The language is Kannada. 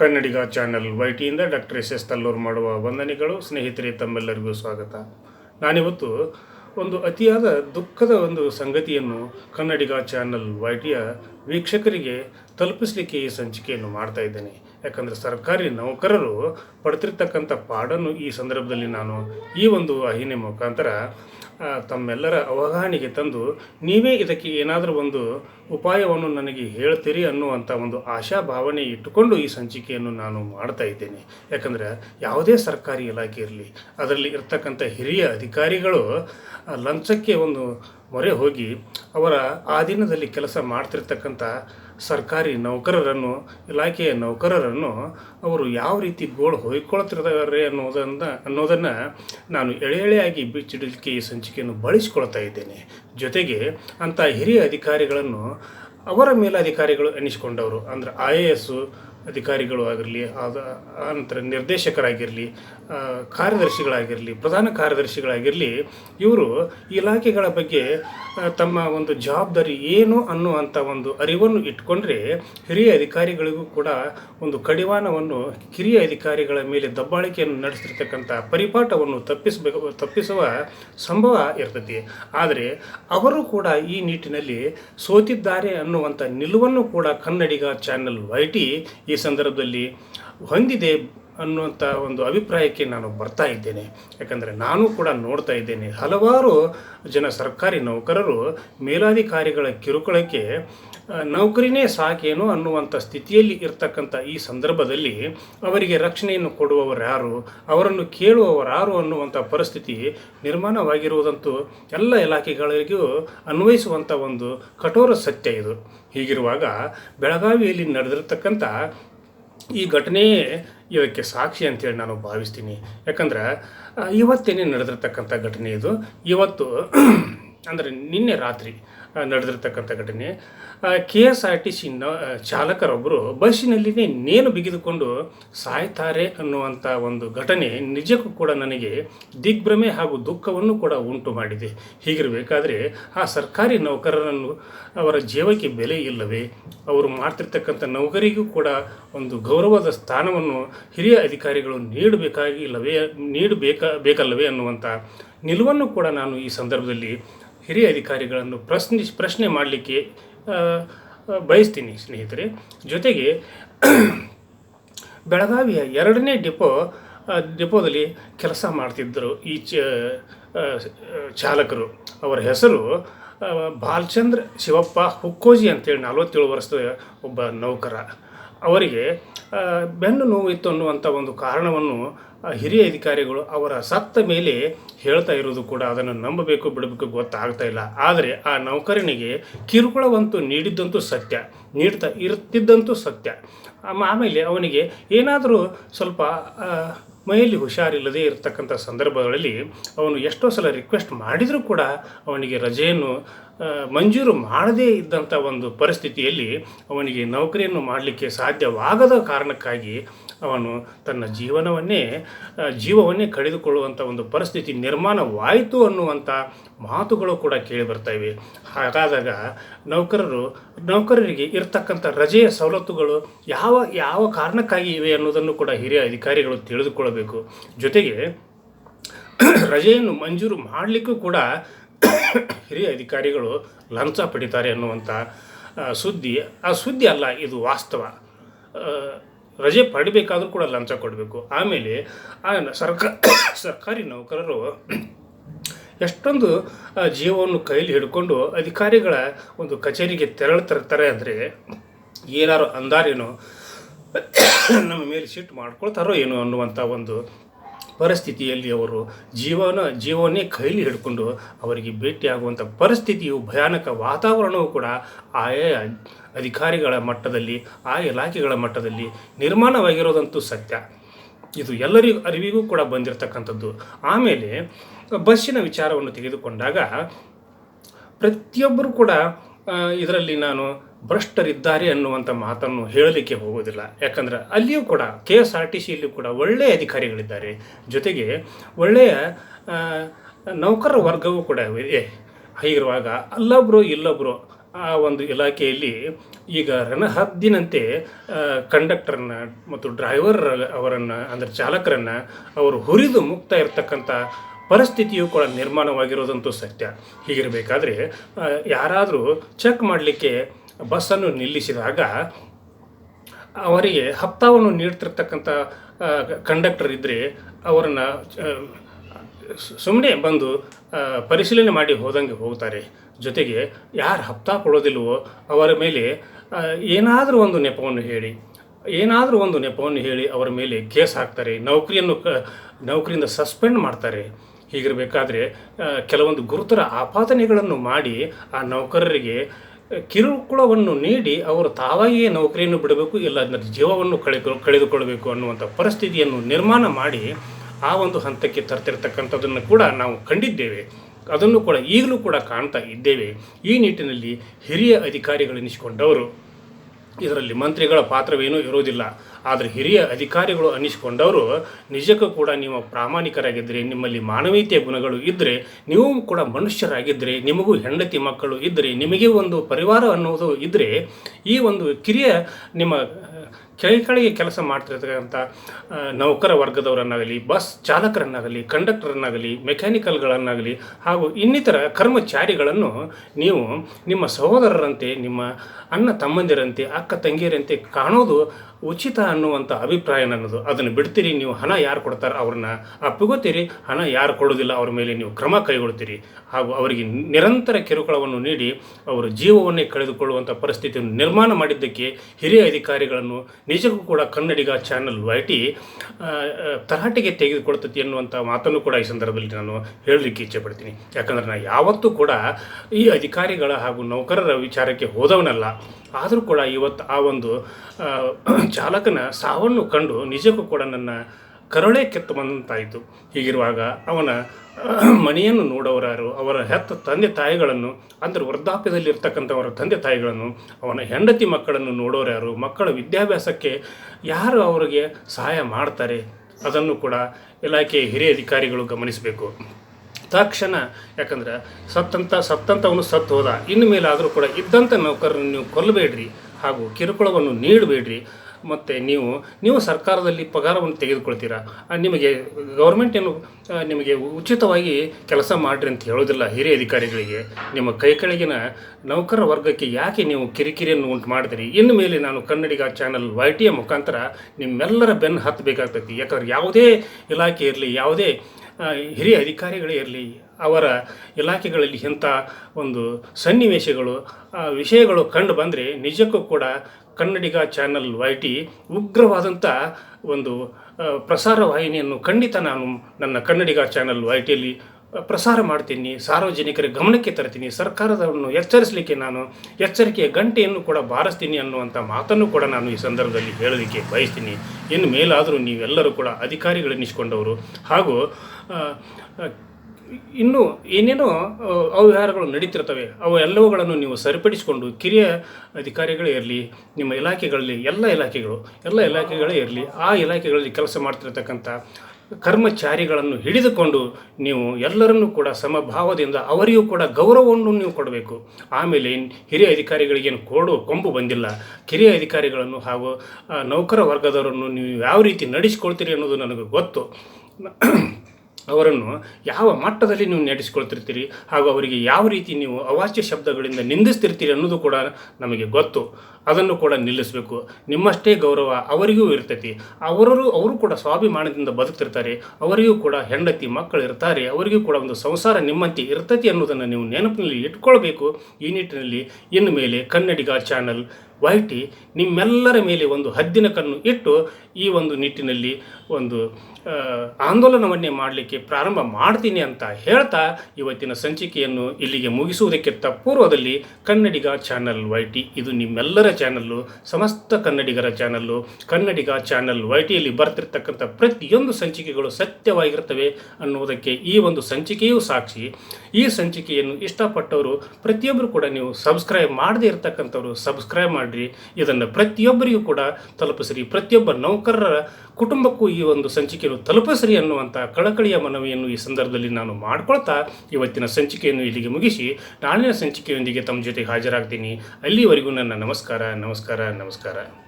ಕನ್ನಡಿಗ ಚಾನಲ್ ವೈಟಿಯಿಂದ ಡಾಕ್ಟರ್ ಎಸ್ ಎಸ್ ತಲ್ಲೂರು ಮಾಡುವ ವಂದನೆಗಳು. ಸ್ನೇಹಿತರೆ, ತಮ್ಮೆಲ್ಲರಿಗೂ ಸ್ವಾಗತ. ನಾನಿವತ್ತು ಒಂದು ಅತಿಯಾದ ದುಃಖದ ಒಂದು ಸಂಗತಿಯನ್ನು ಕನ್ನಡಿಗ ಚಾನಲ್ ವೈಟಿಯ ವೀಕ್ಷಕರಿಗೆ ತಲುಪಿಸಲಿಕ್ಕೆ ಈ ಸಂಚಿಕೆಯನ್ನು ಮಾಡ್ತಾ ಇದ್ದೇನೆ. ಯಾಕಂದರೆ ಸರ್ಕಾರಿ ನೌಕರರು ಪಡ್ತಿರ್ತಕ್ಕಂಥ ಪಾಡನ್ನು ಈ ಸಂದರ್ಭದಲ್ಲಿ ನಾನು ಈ ಒಂದು ವಾಹಿನಿ ಮುಖಾಂತರ ತಮ್ಮೆಲ್ಲರ ಅವಗಾಹನೆಗೆ ತಂದು ನೀವೇ ಇದಕ್ಕೆ ಏನಾದರೂ ಒಂದು ಉಪಾಯವನ್ನು ನನಗೆ ಹೇಳ್ತೀರಿ ಅನ್ನುವಂಥ ಒಂದು ಆಶಾಭಾವನೆ ಇಟ್ಟುಕೊಂಡು ಈ ಸಂಚಿಕೆಯನ್ನು ನಾನು ಮಾಡ್ತಾ ಇದ್ದೇನೆ. ಯಾಕಂದರೆ ಯಾವುದೇ ಸರ್ಕಾರಿ ಇಲಾಖೆ ಇರಲಿ, ಅದರಲ್ಲಿ ಇರ್ತಕ್ಕಂಥ ಹಿರಿಯ ಅಧಿಕಾರಿಗಳು ಲಂಚಕ್ಕೆ ಒಂದು ಮೊರೆ ಹೋಗಿ ಅವರ ಆ ದಿನದಲ್ಲಿ ಕೆಲಸ ಮಾಡ್ತಿರ್ತಕ್ಕಂಥ ಸರ್ಕಾರಿ ನೌಕರರನ್ನು, ಇಲಾಖೆಯ ನೌಕರರನ್ನು ಅವರು ಯಾವ ರೀತಿ ಗೋಳು ಹೊಯ್ಕೊಳ್ತಿರ್ತಾರೆ ಅನ್ನೋದನ್ನು ಅನ್ನೋದನ್ನು ನಾನು ಎಳೆ ಎಳೆಯಾಗಿ ಬಿಚ್ಚಿಡಲಿಕ್ಕೆ ಈ ಸಂಚಿಕೆಯನ್ನು ಬಳಸಿಕೊಳ್ತಾ ಇದ್ದೇನೆ. ಜೊತೆಗೆ ಅಂಥ ಹಿರಿಯ ಅಧಿಕಾರಿಗಳನ್ನು ಅವರ ಮೇಲಧಿಕಾರಿಗಳು ಎನಿಸಿಕೊಂಡವರು. ಅಂದರೆ ಐ ಎ ಎಸ್ಸು ಅಧಿಕಾರಿಗಳು ಆಗಿರಲಿ, ಆದ ಆನಂತರ ನಿರ್ದೇಶಕರಾಗಿರಲಿ ಕಾರ್ಯದರ್ಶಿಗಳಾಗಿರಲಿ, ಪ್ರಧಾನ ಕಾರ್ಯದರ್ಶಿಗಳಾಗಿರಲಿ, ಇವರು ಇಲಾಖೆಗಳ ಬಗ್ಗೆ ತಮ್ಮ ಒಂದು ಜವಾಬ್ದಾರಿ ಏನು ಅನ್ನುವಂಥ ಒಂದು ಅರಿವನ್ನು ಇಟ್ಕೊಂಡ್ರೆ ಹಿರಿಯ ಅಧಿಕಾರಿಗಳಿಗೂ ಕೂಡ ಒಂದು ಕಡಿವಾಣವನ್ನು, ಕಿರಿಯ ಅಧಿಕಾರಿಗಳ ಮೇಲೆ ದಬ್ಬಾಳಿಕೆಯನ್ನು ನಡೆಸಿರ್ತಕ್ಕಂಥ ಪರಿಪಾಠವನ್ನು ತಪ್ಪಿಸಬೇಕು ತಪ್ಪಿಸುವ ಸಂಭವ ಇರ್ತದೆ ಆದರೆ ಅವರು ಕೂಡ ಈ ನಿಟ್ಟಿನಲ್ಲಿ ಸೋತಿದ್ದಾರೆ ಅನ್ನುವಂಥ ನಿಲುವನ್ನು ಕೂಡ ಕನ್ನಡಿಗ ಚಾನೆಲ್ ವೈಟಿ ಈ ಸಂದರ್ಭದಲ್ಲಿ ಹೊಂದಿದೆ ಅನ್ನುವಂಥ ಒಂದು ಅಭಿಪ್ರಾಯಕ್ಕೆ ನಾನು ಬರ್ತಾ ಇದ್ದೇನೆ. ಯಾಕಂದರೆ ನಾನು ಕೂಡ ನೋಡ್ತಾ ಇದ್ದೇನೆ. ಹಲವಾರು ಜನ ಸರ್ಕಾರಿ ನೌಕರರು ಮೇಲಾಧಿಕಾರಿಗಳ ಕಿರುಕುಳಕ್ಕೆ ನೌಕರಿನೇ ಸಾಕೇನು ಅನ್ನುವಂಥ ಸ್ಥಿತಿಯಲ್ಲಿ ಇರ್ತಕ್ಕಂಥ ಈ ಸಂದರ್ಭದಲ್ಲಿ ಅವರಿಗೆ ರಕ್ಷಣೆಯನ್ನು ಕೊಡುವವರು ಯಾರು, ಅವರನ್ನು ಕೇಳುವವರು ಯಾರು ಅನ್ನುವಂಥ ಪರಿಸ್ಥಿತಿ ನಿರ್ಮಾಣವಾಗಿರುವುದಂತೂ ಎಲ್ಲ ಇಲಾಖೆಗಳಿಗೂ ಅನ್ವಯಿಸುವಂಥ ಒಂದು ಕಠೋರ ಸತ್ಯ ಇದು. ಹೀಗಿರುವಾಗ ಬೆಳಗಾವಿಯಲ್ಲಿ ನಡೆದಿರ್ತಕ್ಕಂಥ ಈ ಘಟನೆಯೇ ಇದಕ್ಕೆ ಸಾಕ್ಷಿ ಅಂತೇಳಿ ನಾನು ಭಾವಿಸ್ತೀನಿ. ಯಾಕಂದ್ರೆ ಇವತ್ತೇನೇ ನಡೆದಿರ್ತಕ್ಕಂಥ ಘಟನೆ ಇದು. ಇವತ್ತು, ಅಂದರೆ ನಿನ್ನೆ ರಾತ್ರಿ ನಡೆದಿರ್ತಕ್ಕಂಥ ಘಟನೆ. K S R T C ನ ಚಾಲಕರೊಬ್ಬರು ಬಸ್ಸಿನಲ್ಲಿನೇ ನೇನು ಬಿಗಿದುಕೊಂಡು ಸಾಯ್ತಾರೆ ಅನ್ನುವಂಥ ಒಂದು ಘಟನೆ ನಿಜಕ್ಕೂ ಕೂಡ ನನಗೆ ದಿಗ್ಭ್ರಮೆ ಹಾಗೂ ದುಃಖವನ್ನು ಕೂಡ ಉಂಟು ಮಾಡಿದೆ. ಹೀಗಿರಬೇಕಾದ್ರೆ ಆ ಸರ್ಕಾರಿ ನೌಕರರನ್ನು ಅವರ ಜೀವಕ್ಕೆ ಬೆಲೆ ಇಲ್ಲವೇ? ಅವರು ಮಾಡ್ತಿರ್ತಕ್ಕಂಥ ನೌಕರಿಗೂ ಕೂಡ ಒಂದು ಗೌರವದ ಸ್ಥಾನವನ್ನು ಹಿರಿಯ ಅಧಿಕಾರಿಗಳು ನೀಡಬೇಕಾಗಿಲ್ಲವೇ ನೀಡಬೇಕಾ, ಬೇಕಲ್ಲವೇ ಅನ್ನುವಂಥ ನಿಲುವನ್ನು ಕೂಡ ನಾನು ಈ ಸಂದರ್ಭದಲ್ಲಿ ಹಿರಿಯ ಅಧಿಕಾರಿಗಳನ್ನು ಪ್ರಶ್ನೆ ಪ್ರಶ್ನೆ ಮಾಡಲಿಕ್ಕೆ ಬಯಸ್ತೀನಿ ಸ್ನೇಹಿತರೆ. ಜೊತೆಗೆ ಬೆಳಗಾವಿಯ ಎರಡನೇ ಡಿಪೋ ಡಿಪೋದಲ್ಲಿ ಕೆಲಸ ಮಾಡ್ತಿದ್ದರು ಈ ಚಾಲಕರು. ಅವರ ಹೆಸರು ಬಾಲಚಂದ್ರ ಶಿವಪ್ಪ ಹುಕ್ಕೋಜಿ ಅಂತೇಳಿ ನಲವತ್ತೇಳು ವರ್ಷದ ಒಬ್ಬ ನೌಕರ. ಅವರಿಗೆ ಬೆನ್ನು ನೋವಿತ್ತು ಅನ್ನುವಂಥ ಒಂದು ಕಾರಣವನ್ನು ಹಿರಿಯ ಅಧಿಕಾರಿಗಳು ಅವರ ಸತ್ತ ಮೇಲೆ ಹೇಳ್ತಾ ಇರೋದು ಕೂಡ ಅದನ್ನು ನಂಬಬೇಕು, ಬಿಡಬೇಕು ಗೊತ್ತಾಗ್ತಾ ಇಲ್ಲ. ಆದರೆ ಆ ನೌಕರನಿಗೆ ಕಿರುಕುಳವಂತೂ ನೀಡಿದ್ದಂತೂ ಸತ್ಯ, ನೀಡ್ತಾ ಇರ್ತಿದ್ದಂತೂ ಸತ್ಯ. ಆಮ- ಆಮೇಲೆ ಅವನಿಗೆ ಏನಾದರೂ ಸ್ವಲ್ಪ ಮೈಯಲ್ಲಿ ಹುಷಾರಿಲ್ಲದೆ ಇರತಕ್ಕಂಥ ಸಂದರ್ಭಗಳಲ್ಲಿ ಅವನು ಎಷ್ಟೋ ಸಲ ರಿಕ್ವೆಸ್ಟ್ ಮಾಡಿದರೂ ಕೂಡ ಅವನಿಗೆ ರಜೆಯನ್ನು ಮಂಜೂರು ಮಾಡದೇ ಇದ್ದಂಥ ಒಂದು ಪರಿಸ್ಥಿತಿಯಲ್ಲಿ ಅವನಿಗೆ ನೌಕರಿಯನ್ನು ಮಾಡಲಿಕ್ಕೆ ಸಾಧ್ಯವಾಗದ ಕಾರಣಕ್ಕಾಗಿ ಅವನು ತನ್ನ ಜೀವನವನ್ನೇ ಜೀವವನ್ನೇ ಕಳೆದುಕೊಳ್ಳುವಂಥ ಒಂದು ಪರಿಸ್ಥಿತಿ ನಿರ್ಮಾಣವಾಯಿತು ಅನ್ನುವಂಥ ಮಾತುಗಳು ಕೂಡ ಕೇಳಿ ಬರ್ತಾ ಇವೆ. ಹಾಗಾದಾಗ ನೌಕರರು, ನೌಕರರಿಗೆ ಇರತಕ್ಕಂಥ ರಜೆಯ ಸವಲತ್ತುಗಳು ಯಾವ ಯಾವ ಕಾರಣಕ್ಕಾಗಿ ಇವೆ ಅನ್ನೋದನ್ನು ಕೂಡ ಹಿರಿಯ ಅಧಿಕಾರಿಗಳು ತಿಳಿದುಕೊಳ್ಳಬೇಕು. ಜೊತೆಗೆ, ರಜೆಯನ್ನು ಮಂಜೂರು ಮಾಡಲಿಕ್ಕೂ ಕೂಡ ಹಿರಿಯ ಅಧಿಕಾರಿಗಳು ಲಂಚ ಪಡಿತಾರೆ ಅನ್ನುವಂಥ ಸುದ್ದಿ. ಆ ಸುದ್ದಿ ಅಲ್ಲ, ಇದು ವಾಸ್ತವ. ರಜೆ ಪಡಿಬೇಕಾದ್ರೂ ಕೂಡ ಲಂಚ ಕೊಡಬೇಕು. ಆಮೇಲೆ, ಆ ಸರ್ಕಾರ ಸರ್ಕಾರಿ ನೌಕರರು ಎಷ್ಟೊಂದು ಜೀವವನ್ನು ಕೈಲಿ ಹಿಡ್ಕೊಂಡು ಅಧಿಕಾರಿಗಳ ಒಂದು ಕಚೇರಿಗೆ ತೆರಳ್ತಿರ್ತಾರೆ ಅಂದರೆ ಏನಾರು ಅಂದಾರೇನೋ, ನಮ್ಮ ಮೇಲೆ ಸಿಟ್ಟು ಮಾಡ್ಕೊಳ್ತಾರೋ ಏನೋ ಅನ್ನುವಂಥ ಒಂದು ಪರಿಸ್ಥಿತಿಯಲ್ಲಿ ಅವರು ಜೀವನ ಜೀವನೇ ಕೈಲಿ ಹಿಡ್ಕೊಂಡು ಅವರಿಗೆ ಭೇಟಿಯಾಗುವಂಥ ಪರಿಸ್ಥಿತಿಯು ಭಯಾನಕ ವಾತಾವರಣವು ಕೂಡ ಆಯಾ ಅಧಿಕಾರಿಗಳ ಮಟ್ಟದಲ್ಲಿ ಆ ಇಲಾಖೆಗಳ ಮಟ್ಟದಲ್ಲಿ ನಿರ್ಮಾಣವಾಗಿರೋದಂತೂ ಸತ್ಯ. ಇದು ಎಲ್ಲರಿಗೂ, ಅರಿವಿಗೂ ಕೂಡ ಬಂದಿರತಕ್ಕಂಥದ್ದು. ಆಮೇಲೆ ಬಸ್ಸಿನ ವಿಚಾರವನ್ನು ತೆಗೆದುಕೊಂಡಾಗ ಪ್ರತಿಯೊಬ್ಬರು ಕೂಡ ಇದರಲ್ಲಿ ನಾನು ಭ್ರಷ್ಟರಿದ್ದಾರೆ ಅನ್ನುವಂಥ ಮಾತನ್ನು ಹೇಳಲಿಕ್ಕೆ ಹೋಗೋದಿಲ್ಲ ಯಾಕಂದ್ರೆ ಅಲ್ಲಿಯೂ ಕೂಡ ಕೆ ಎಸ್ ಆರ್ ಟಿ ಸಿಯಲ್ಲಿಯೂ ಕೂಡ ಒಳ್ಳೆಯ ಅಧಿಕಾರಿಗಳಿದ್ದಾರೆ. ಜೊತೆಗೆ ಒಳ್ಳೆಯ ನೌಕರ ವರ್ಗವೂ ಕೂಡ ಇದೆ. ಹೀಗಿರುವಾಗ ಅಲ್ಲೊಬ್ಬರು ಇಲ್ಲೊಬ್ಬರು ಆ ಒಂದು ಇಲಾಖೆಯಲ್ಲಿ ಈಗ ರಣಹದ್ದಿನಂತೆ ಕಂಡಕ್ಟರ್ನ ಮತ್ತು ಡ್ರೈವರ್ ಅವರನ್ನು, ಅಂದರೆ ಚಾಲಕರನ್ನು ಅವರು ಹುರಿದು ಮುಕ್ತ ಇರತಕ್ಕಂಥ ಪರಿಸ್ಥಿತಿಯು ಕೂಡ ನಿರ್ಮಾಣವಾಗಿರೋದಂತೂ ಸತ್ಯ. ಹೀಗಿರಬೇಕಾದ್ರೆ ಯಾರಾದರೂ ಚೆಕ್ ಮಾಡಲಿಕ್ಕೆ ಬಸ್ಸನ್ನು ನಿಲ್ಲಿಸಿದಾಗ ಅವರಿಗೆ ಹಪ್ತಾವನ್ನು ನೀಡ್ತಿರ್ತಕ್ಕಂಥ ಕಂಡಕ್ಟರ್ ಇದ್ದರೆ ಅವರನ್ನು ಸುಮ್ಮನೆ ಬಂದು ಪರಿಶೀಲನೆ ಮಾಡಿ ಹೋದಂಗೆ ಹೋಗ್ತಾರೆ. ಜೊತೆಗೆ ಯಾರು ಹಪ್ತಾ ಕೊಡೋದಿಲ್ವೋ ಅವರ ಮೇಲೆ ಏನಾದರೂ ಒಂದು ನೆಪವನ್ನು ಹೇಳಿ. ಏನಾದರೂ ಒಂದು ನೆಪವನ್ನು ಹೇಳಿ ಅವರ ಮೇಲೆ ಕೇಸ್ ಹಾಕ್ತಾರೆ. ನೌಕರಿಯನ್ನು ನೌಕರಿಯಿಂದ ಸಸ್ಪೆಂಡ್ ಮಾಡ್ತಾರೆ. ಹೀಗಿರಬೇಕಾದ್ರೆ ಕೆಲವೊಂದು ಗುರುತರ ಆಪಾದನೆಗಳನ್ನು ಮಾಡಿ ಆ ನೌಕರರಿಗೆ ಕಿರುಕುಳವನ್ನು ನೀಡಿ ಅವರು ತಾವಾಗಿಯೇ ನೌಕರಿಯನ್ನು ಬಿಡಬೇಕು, ಇಲ್ಲ ಅದರ ಜೀವವನ್ನು ಕಳೆ ಕಳೆದುಕೊಳ್ಳಬೇಕು ಅನ್ನುವಂಥ ಪರಿಸ್ಥಿತಿಯನ್ನು ನಿರ್ಮಾಣ ಮಾಡಿ ಆ ಒಂದು ಹಂತಕ್ಕೆ ತರ್ತಿರ್ತಕ್ಕಂಥದ್ದನ್ನು ಕೂಡ ನಾವು ಕಂಡಿದ್ದೇವೆ. ಅದನ್ನು ಕೂಡ ಈಗಲೂ ಕೂಡ ಕಾಣ್ತಾ ಇದ್ದೇವೆ. ಈ ನಿಟ್ಟಿನಲ್ಲಿ ಹಿರಿಯ ಅಧಿಕಾರಿಗಳೆನಿಸಿಕೊಂಡವರು ಇದರಲ್ಲಿ ಮಂತ್ರಿಗಳ ಪಾತ್ರವೇನೂ ಇರೋದಿಲ್ಲ ಆದರೆ ಹಿರಿಯ ಅಧಿಕಾರಿಗಳು ಅನ್ನಿಸಿಕೊಂಡವರು, ನಿಜಕ್ಕೂ ಕೂಡ ನೀವು ಪ್ರಾಮಾಣಿಕರಾಗಿದ್ದರೆ ನಿಮ್ಮಲ್ಲಿ ಮಾನವೀಯತೆಯ ಗುಣಗಳು ಇದ್ದರೆ ನೀವು ಕೂಡ ಮನುಷ್ಯರಾಗಿದ್ದರೆ ನಿಮಗೂ ಹೆಂಡತಿ ಮಕ್ಕಳು ಇದ್ದರೆ ನಿಮಗೆ ಒಂದು ಪರಿವಾರ ಅನ್ನೋದು ಇದ್ದರೆ ಈ ಒಂದು ಕಿರಿಯ ನಿಮ್ಮ ಕೆಳಗೆ ಕೆಲಸ ಮಾಡ್ತಿರ್ತಕ್ಕಂಥ ನೌಕರ ವರ್ಗದವರನ್ನಾಗಲಿ ಬಸ್ ಚಾಲಕರನ್ನಾಗಲಿ ಕಂಡಕ್ಟರನ್ನಾಗಲಿ ಮೆಕ್ಯಾನಿಕಲ್ಗಳನ್ನಾಗಲಿ ಹಾಗೂ ಇನ್ನಿತರ ಕರ್ಮಚಾರಿಗಳನ್ನು ನೀವು ನಿಮ್ಮ ಸಹೋದರರಂತೆ, ನಿಮ್ಮ ಅಣ್ಣ ತಮ್ಮಂದಿರಂತೆ, ಅಕ್ಕ ತಂಗಿಯರಂತೆ ಕಾಣೋದು ಉಚಿತ ಅನ್ನುವಂಥ ಅಭಿಪ್ರಾಯ ನನ್ನದು ಅದನ್ನು ಬಿಡ್ತೀರಿ, ನೀವು ಹಣ ಯಾರು ಕೊಡ್ತಾರೆ ಅವ್ರನ್ನ ಅಪ್ಪಿಗೋತೀರಿ ಹಣ ಯಾರು ಕೊಡೋದಿಲ್ಲ ಅವ್ರ ಮೇಲೆ ನೀವು ಕ್ರಮ ಕೈಗೊಳ್ತೀರಿ. ಹಾಗೂ ಅವರಿಗೆ ನಿರಂತರ ಕಿರುಕುಳವನ್ನು ನೀಡಿ ಅವರ ಜೀವವನ್ನೇ ಕಳೆದುಕೊಳ್ಳುವಂಥ ಪರಿಸ್ಥಿತಿಯನ್ನು ನಿರ್ಮಾಣ ಮಾಡಿದ್ದಕ್ಕೆ ಹಿರಿಯ ಅಧಿಕಾರಿಗಳನ್ನು, ನಿಜಕ್ಕೂ ಕೂಡ ಕನ್ನಡಿಗ ಚಾನಲ್ ವೈಟಿ ತರಾಟೆಗೆ ತೆಗೆದುಕೊಳ್ತತಿ ಎನ್ನುವಂಥ ಮಾತನ್ನು ಕೂಡ ಈ ಸಂದರ್ಭದಲ್ಲಿ ನಾನು ಹೇಳಲಿಕ್ಕೆ ಇಚ್ಛೆ ಪಡ್ತೀನಿ. ಯಾಕಂದ್ರೆ ನಾನು ಯಾವತ್ತೂ ಕೂಡ ಈ ಅಧಿಕಾರಿಗಳ ಹಾಗೂ ನೌಕರರ ವಿಚಾರಕ್ಕೆ ಹೋದವನಲ್ಲ. ಆದರೂ ಕೂಡ ಇವತ್ತು ಆ ಒಂದು ಚಾಲಕನ ಸಾವನ್ನು ಕಂಡು ನಿಜಕ್ಕೂ ಕೂಡ ನನ್ನ ಕರುಳೆ ಕೆತ್ತು ಬಂದಂತಾಯಿತು ಹೀಗಿರುವಾಗ ಅವನ, ಮನೆಯನ್ನು ನೋಡೋರಾರು, ಅವರ ಹೆತ್ತ ತಂದೆ ತಾಯಿಗಳನ್ನು, ಅಂದರೆ ವೃದ್ಧಾಪ್ಯದಲ್ಲಿರ್ತಕ್ಕಂಥವರ ತಂದೆ ತಾಯಿಗಳನ್ನು, ಅವನ ಹೆಂಡತಿ ಮಕ್ಕಳನ್ನು ನೋಡೋರ್ಯಾರು ಮಕ್ಕಳ ವಿದ್ಯಾಭ್ಯಾಸಕ್ಕೆ ಯಾರು ಅವರಿಗೆ ಸಹಾಯ ಮಾಡ್ತಾರೆ, ಅದನ್ನು ಕೂಡ ಇಲಾಖೆಯ ಹಿರಿಯ ಅಧಿಕಾರಿಗಳು ಗಮನಿಸಬೇಕು. ತಕ್ಷಣ ಯಾಕಂದ್ರೆ ಸತ್ತಂತ, ಸತ್ತಂತವನು ಸತ್ತು ಹೋದ. ಇನ್ನು ಮೇಲಾದರೂ ಕೂಡ ಇದ್ದಂಥ ನೌಕರನ್ನು ನೀವು ಕೊಲ್ಲಬೇಡ್ರಿ ಹಾಗೂ ಕಿರುಕುಳವನ್ನು ನೀಡಬೇಡ್ರಿ. ಮತ್ತು ನೀವು ನೀವು ಸರ್ಕಾರದಲ್ಲಿ ಪಗಾರವನ್ನು ತೆಗೆದುಕೊಳ್ತೀರಾ? ನಿಮಗೆ ಗೌರ್ಮೆಂಟ್ ಏನು ನಿಮಗೆ ಉಚಿತವಾಗಿ ಕೆಲಸ ಮಾಡಿರಿ ಅಂತ ಹೇಳೋದಿಲ್ಲ ಹಿರಿಯ ಅಧಿಕಾರಿಗಳಿಗೆ. ನಿಮ್ಮ ಕೈ ಕೆಳಗಿನ ನೌಕರ ವರ್ಗಕ್ಕೆ ಯಾಕೆ ನೀವು ಕಿರಿಕಿರಿಯನ್ನು ಉಂಟು ಮಾಡಿದ್ರಿ? ಇನ್ನು ಮೇಲೆ ನಾನು ಕನ್ನಡಿಗ ಚಾನಲ್ ವೈ ಎ ಮುಖಾಂತರ ನಿಮ್ಮೆಲ್ಲರ ಬೆನ್ನು ಹತ್ತಬೇಕಾಗ್ತೈತಿ. ಯಾಕಂದ್ರೆ ಯಾವುದೇ ಇಲಾಖೆ ಇರಲಿ, ಯಾವುದೇ ಹಿರಿಯ ಅಧಿಕಾರಿಗಳೇ ಇರಲಿ, ಅವರ ಇಲಾಖೆಗಳಲ್ಲಿ ಇಂಥ ಒಂದು ಸನ್ನಿವೇಶಗಳು ವಿಷಯಗಳು ಕಂಡು ಬಂದರೆ ನಿಜಕ್ಕೂ ಕೂಡ ಕನ್ನಡಿಗ ಚಾನಲ್ ವೈ ಟಿ ಉಗ್ರವಾದಂಥ ಒಂದು ಪ್ರಸಾರ ವಾಹಿನಿಯನ್ನು ಖಂಡಿತ ನಾನು ನನ್ನ ಕನ್ನಡಿಗ ಚಾನಲ್ ವೈ ಟಿಯಲ್ಲಿ ಪ್ರಸಾರ ಮಾಡ್ತೀನಿ ಸಾರ್ವಜನಿಕರ ಗಮನಕ್ಕೆ ತರ್ತೀನಿ ಸರ್ಕಾರದವನ್ನು ಎಚ್ಚರಿಸಲಿಕ್ಕೆ ನಾನು ಎಚ್ಚರಿಕೆಯ ಗಂಟೆಯನ್ನು ಕೂಡ ಬಾರಿಸ್ತೀನಿ ಅನ್ನುವಂಥ ಮಾತನ್ನು ಕೂಡ ನಾನು ಈ ಸಂದರ್ಭದಲ್ಲಿ ಹೇಳೋದಕ್ಕೆ ಬಯಸ್ತೀನಿ. ಇನ್ನು ಮೇಲಾದರೂ ನೀವೆಲ್ಲರೂ ಕೂಡ ಅಧಿಕಾರಿಗಳೆನ್ನಿಸಿಕೊಂಡವರು. ಹಾಗೂ ಇನ್ನು ಏನೇನೋ ಅವ್ಯವಹಾರಗಳು ನಡೀತಿರ್ತವೆ, ಅವು ಎಲ್ಲವುಗಳನ್ನು ನೀವು ಸರಿಪಡಿಸಿಕೊಂಡು ಕಿರಿಯ ಅಧಿಕಾರಿಗಳೇ ಇರಲಿ, ನಿಮ್ಮ ಇಲಾಖೆಗಳಲ್ಲಿ ಎಲ್ಲ ಇಲಾಖೆಗಳು, ಎಲ್ಲ ಇಲಾಖೆಗಳೇ ಇರಲಿ, ಆ ಇಲಾಖೆಗಳಲ್ಲಿ ಕೆಲಸ ಮಾಡ್ತಿರ್ತಕ್ಕಂಥ ಕರ್ಮಚಾರಿಗಳನ್ನು ಹಿಡಿದುಕೊಂಡು ನೀವು ಎಲ್ಲರನ್ನೂ ಕೂಡ ಸಮಭಾವದಿಂದ ಅವರಿಗೂ ಕೂಡ ಗೌರವವನ್ನು ನೀವು ಕೊಡಬೇಕು. ಆಮೇಲೆ ಹಿರಿಯ ಅಧಿಕಾರಿಗಳಿಗೇನು ಕೊಡು, ಕೊಂಬು ಬಂದಿಲ್ಲ. ಕಿರಿಯ ಅಧಿಕಾರಿಗಳನ್ನು ಹಾಗೂ ನೌಕರ ವರ್ಗದವರನ್ನು ನೀವು ಯಾವ ರೀತಿ ನಡೆಸಿಕೊಳ್ತೀರಿ ಅನ್ನೋದು ನನಗೆ ಗೊತ್ತು. ಅವರನ್ನು ಯಾವ ಮಟ್ಟದಲ್ಲಿ ನೀವು ನಡೆಸಿಕೊಳ್ತಿರ್ತೀರಿ ಹಾಗೂ ಅವರಿಗೆ ಯಾವ ರೀತಿ ನೀವು ಅವಾಚ್ಯ ಶಬ್ದಗಳಿಂದ ನಿಂದಿಸ್ತಿರ್ತೀರಿ ಅನ್ನೋದು ಕೂಡ ನಮಗೆ ಗೊತ್ತು. ಅದನ್ನು ಕೂಡ ನಿಲ್ಲಿಸಬೇಕು. ನಿಮ್ಮಷ್ಟೇ ಗೌರವ ಅವರಿಗೂ ಇರ್ತೈತಿ. ಅವರರು, ಅವರು ಕೂಡ ಸ್ವಾಭಿಮಾನದಿಂದ ಬದುಕ್ತಿರ್ತಾರೆ. ಅವರಿಗೂ ಕೂಡ ಹೆಂಡತಿ ಮಕ್ಕಳು ಇರ್ತಾರೆ. ಅವರಿಗೂ ಕೂಡ ಒಂದು ಸಂಸಾರ ನಿಮ್ಮಂತೆ ಇರ್ತೈತಿ ಅನ್ನೋದನ್ನು ನೀವು ನೆನಪಿನಲ್ಲಿ ಇಟ್ಕೊಳ್ಬೇಕು. ಈ ನಿಟ್ಟಿನಲ್ಲಿ ಇನ್ನು ಮೇಲೆ ಕನ್ನಡಿಗ ಚಾನಲ್ ವೈಟಿ ನಿಮ್ಮೆಲ್ಲರ ಮೇಲೆ ಒಂದು ಹದ್ದಿನ ಕಣ್ಣು ಇಟ್ಟು ಈ ಒಂದು ನಿಟ್ಟಿನಲ್ಲಿ ಒಂದು ಆಂದೋಲನವನ್ನೇ ಮಾಡಲಿಕ್ಕೆ ಪ್ರಾರಂಭ ಮಾಡ್ತೀನಿ ಅಂತ ಹೇಳ್ತಾ ಇವತ್ತಿನ ಸಂಚಿಕೆಯನ್ನು ಇಲ್ಲಿಗೆ ಮುಗಿಸುವುದಕ್ಕಿಂತ ಪೂರ್ವದಲ್ಲಿ ಕನ್ನಡಿಗ ಚಾನಲ್ ವೈಟಿ ಇದು ನಿಮ್ಮೆಲ್ಲರ ಚಾನಲ್ಲು, ಸಮಸ್ತ ಕನ್ನಡಿಗರ ಚಾನಲ್ಲು. ಕನ್ನಡಿಗ ಚಾನಲ್ ವೈಟಿಯಲ್ಲಿ ಬರ್ತಿರ್ತಕ್ಕಂಥ ಪ್ರತಿಯೊಂದು ಸಂಚಿಕೆಗಳು ಸತ್ಯವಾಗಿರ್ತವೆ ಅನ್ನುವುದಕ್ಕೆ ಈ ಒಂದು ಸಂಚಿಕೆಯೂ ಸಾಕ್ಷಿ. ಈ ಸಂಚಿಕೆಯನ್ನು ಇಷ್ಟಪಟ್ಟವರು ಪ್ರತಿಯೊಬ್ಬರು ಕೂಡ ನೀವು ಸಬ್ಸ್ಕ್ರೈಬ್ ಮಾಡದೇ ಇರತಕ್ಕಂಥವ್ರು ಸಬ್ಸ್ಕ್ರೈಬ್ ಮಾಡಿ. ಮಾಡಿರಿ. ಇದನ್ನು ಪ್ರತಿಯೊಬ್ಬರಿಗೂ ಕೂಡ ತಲುಪಿಸ್ರಿ. ಪ್ರತಿಯೊಬ್ಬ ನೌಕರರ ಕುಟುಂಬಕ್ಕೂ ಈ ಒಂದು ಸಂಚಿಕೆಯನ್ನು ತಲುಪಿಸ್ರಿ ಅನ್ನುವಂಥ ಕಳಕಳಿಯ ಮನವಿಯನ್ನು ಈ ಸಂದರ್ಭದಲ್ಲಿ ನಾನು ಮಾಡ್ಕೊಳ್ತಾ ಇವತ್ತಿನ ಸಂಚಿಕೆಯನ್ನು ಇಲ್ಲಿಗೆ ಮುಗಿಸಿ ನಾಳಿನ ಸಂಚಿಕೆಯೊಂದಿಗೆ ತಮ್ಮ ಜೊತೆಗೆ ಹಾಜರಾಗ್ತೀನಿ. ಅಲ್ಲಿವರೆಗೂ ನನ್ನ ನಮಸ್ಕಾರ ನಮಸ್ಕಾರ ನಮಸ್ಕಾರ.